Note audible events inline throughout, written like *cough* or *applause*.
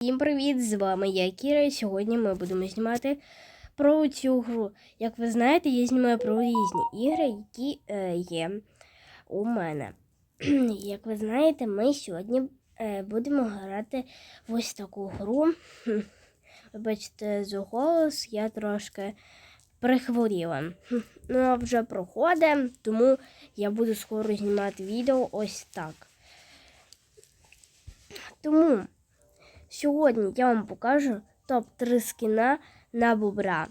Всім привіт! З вами я Кіра, і сьогодні ми будемо знімати про цю гру. Як ви знаєте, я знімаю про різні ігри, які е, є у мене. *clears throat* Як ви знаєте, ми сьогодні е, будемо грати в ось таку гру. *clears throat* Ви бачите, за голос я трошки прихворіла. *clears throat* Ну, а вже проходить, тому я буду скоро знімати відео ось так. Тому. Сьогодні я вам покажу топ-3 скіна на бобра.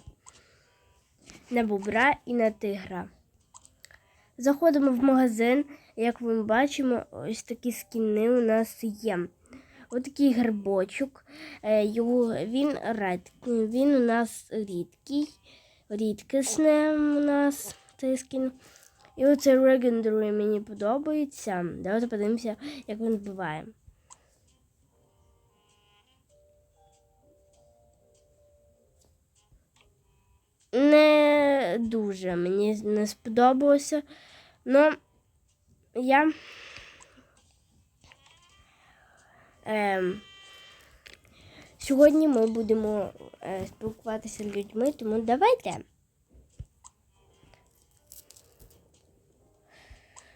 На бобра і на тигра. Заходимо в магазин, як ми бачимо, ось такі скіни у нас є. Ось такий грибочок. Е, Його, він, ред, він у нас рідкий, рідкісний у нас цей скін. І оцей Legendary мені подобається. Давайте подивимося, як він вбиває. Не дуже мені не сподобалося. Ну, я ем, сьогодні ми будемо е, спілкуватися з людьми, тому давайте.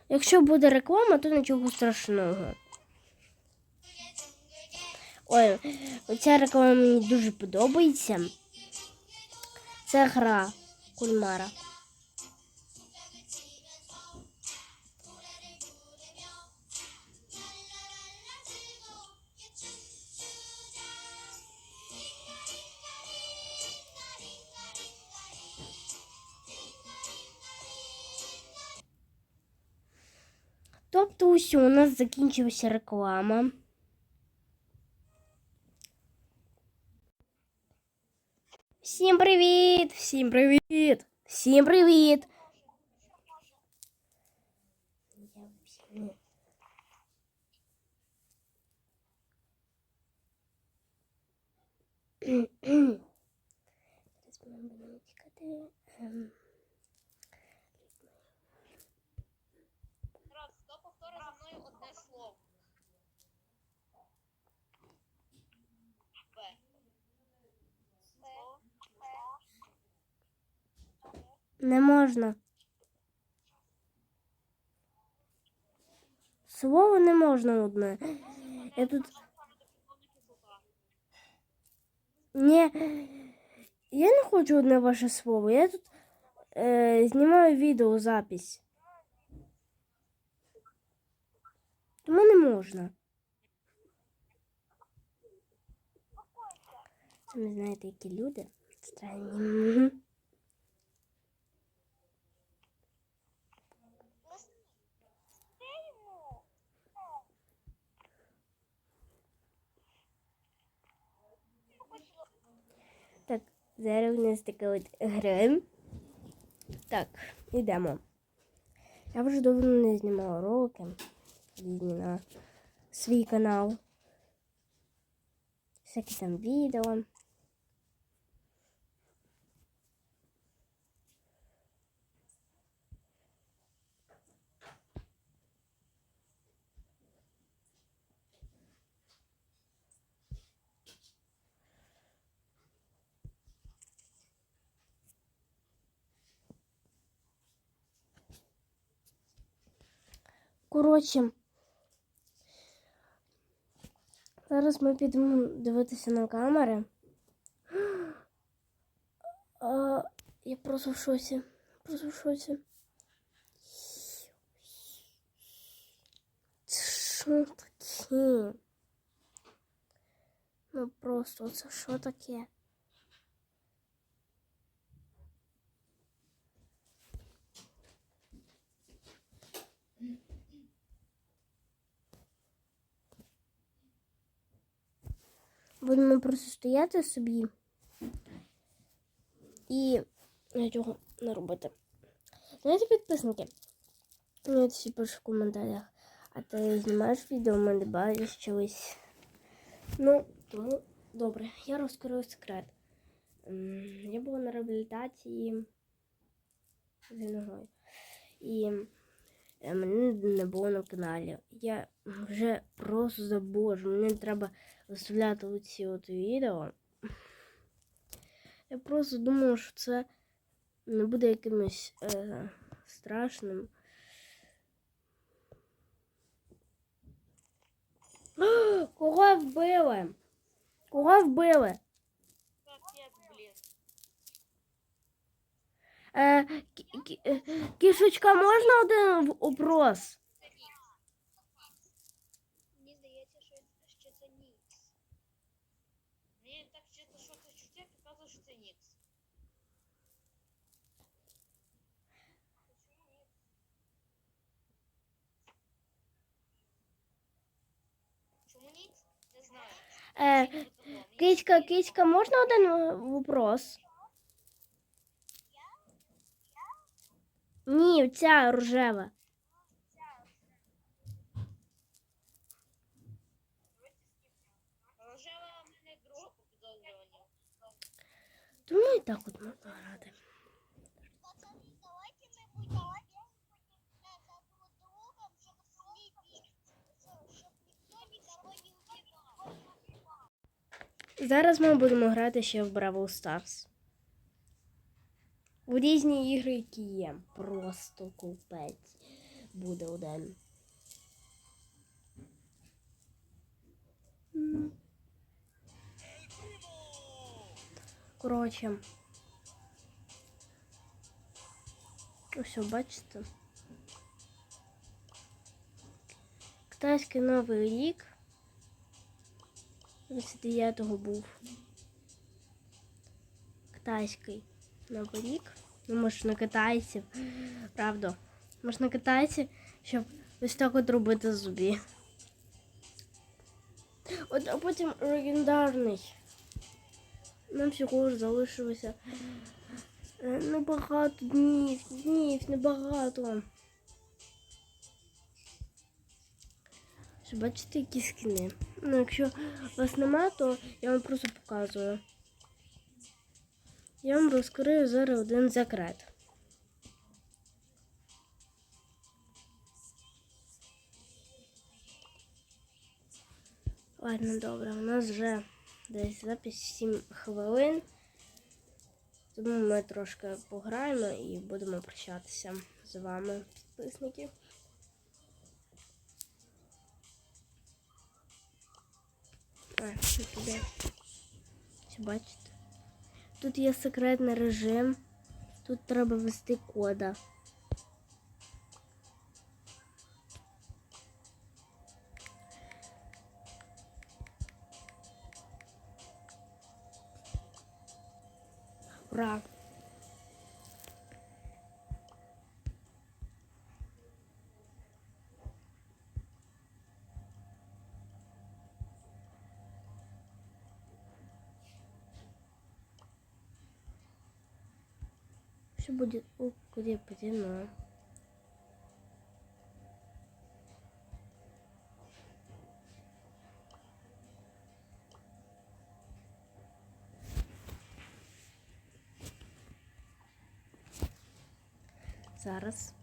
Якщо буде реклама, то нічого страшного. Ой, оця реклама мені дуже подобається. Це гра кульмара. Тобто усьо, у нас закінчилася реклама. Всім привіт! Всім привіт! Всім привіт! Зараз ми будемо тікати. Не можна. Слово не можна одне. Я тут. Ні, я не хочу одне ваше слово. Я тут е, знімаю відеозапись. Тому не можна. Ви знаєте, які люди странні. Так, зараз у нас така от гра. Так, йдемо. Я вже давно не знімала ролики різні на свій канал. Всякі там відео. Коротше, зараз ми підемо дивитися на камери. *gasps* А, я просто в шоці. Просто в шоці. Це що таке? Ну просто це що таке? Будемо просто стояти собі і нічого не робити. Знаєте, підписники? Ну, от всі пишуть в коментарях. А ти знімаєш відео, ми не бачиш чогось. Ну, тому добре, я розкрию секрет. Я була на реабілітації з ногою. І мене не було на каналі. Я вже просто що мені треба виставляти оці от відео. Я просто думав, що це не буде якимось е, страшним. *gasps* Кого вбили? Кого вбили? Е, кі- кі- е, кішечка, можна один в- опрос? Це Нікс. Мені здається, що, що це Нікс. Мені так чисто, що це чуття показує, що це Нікс. Чому Нікс? Не знаю. Е, Всі протоколи. кицька, кицька, можна один е, вопрос? Ні, ця рожева. Тому і так от можна грати. Зараз ми будемо грати ще в Бравл Stars. У різні ігри, які є. Просто купець буде один. Коротше. Ось, бачите. Китайський новий рік. 29-го був китайський новий рік. Ну, може, на китайців. Правда. Може, на китайців, щоб ось так от робити зубі. От, а потім легендарний. Нам всього ж залишилося е, небагато днів, днів, небагато. Бачите, які скини. Ну, якщо вас нема, то я вам просто показую. Я вам розкрию зараз один секрет. Ладно, добре, у нас вже десь запись 7 хвилин. Тому ми трошки пограємо і будемо прощатися з вами, підписники. А, що туди? Чи бачите? Тут є секретний режим. Тут треба ввести кода. Ура! Что будет? О. Зараз.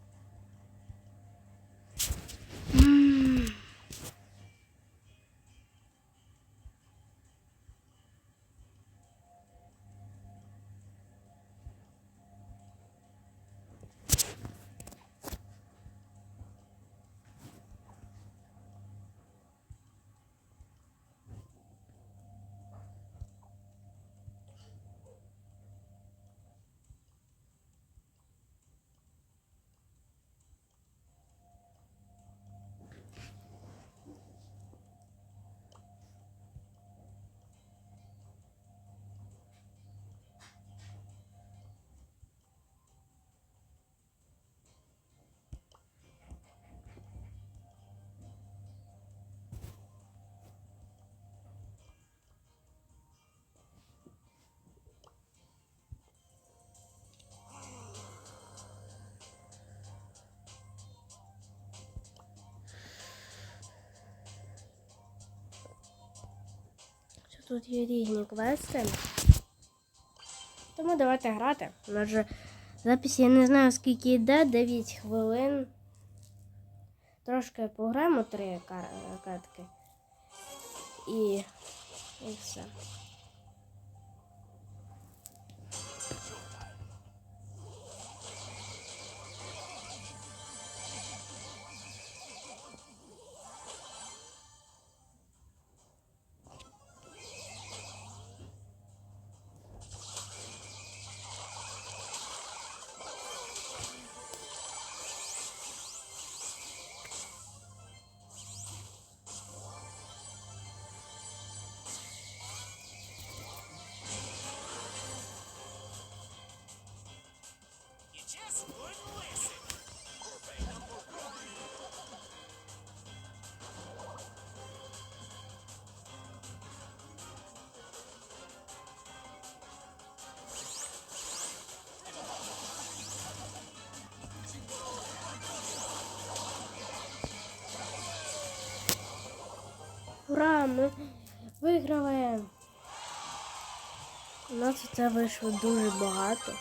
Тут є різні квести. Тому давайте грати. У нас же запис, я не знаю скільки йде, 9 хвилин. Трошки пограємо три кар- картки. І І все. Ми виграли! У нас це вийшло дуже багато.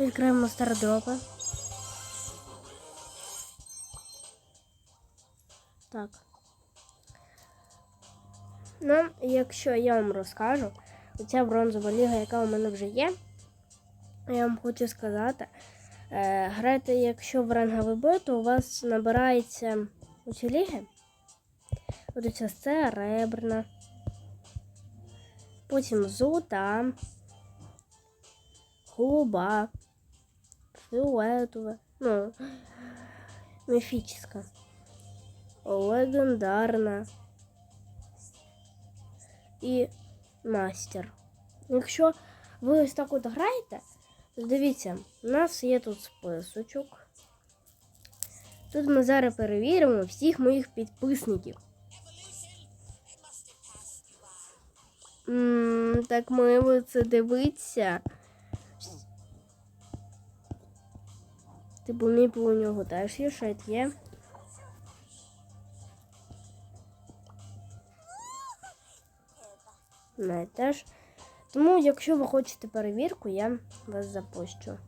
Відкриємо стардропи. Так. Ну, якщо я вам розкажу, оця бронзова ліга, яка у мене вже є, я вам хочу сказати, е, грайте, якщо в ранговий бой, то у вас набирається оці ліги. От оця серебряна. Потім золота, голуба, фиолетовая, ну, мифическая, легендарна і мастер. Якщо ви ось так от граєте, дивіться, у нас є тут списочок. Тут ми зараз перевіримо всіх моїх підписників. М, так мило це дивиться. Типу, мій у нього теж є шайт є. Не теж. Тому, якщо ви хочете перевірку, я вас запущу.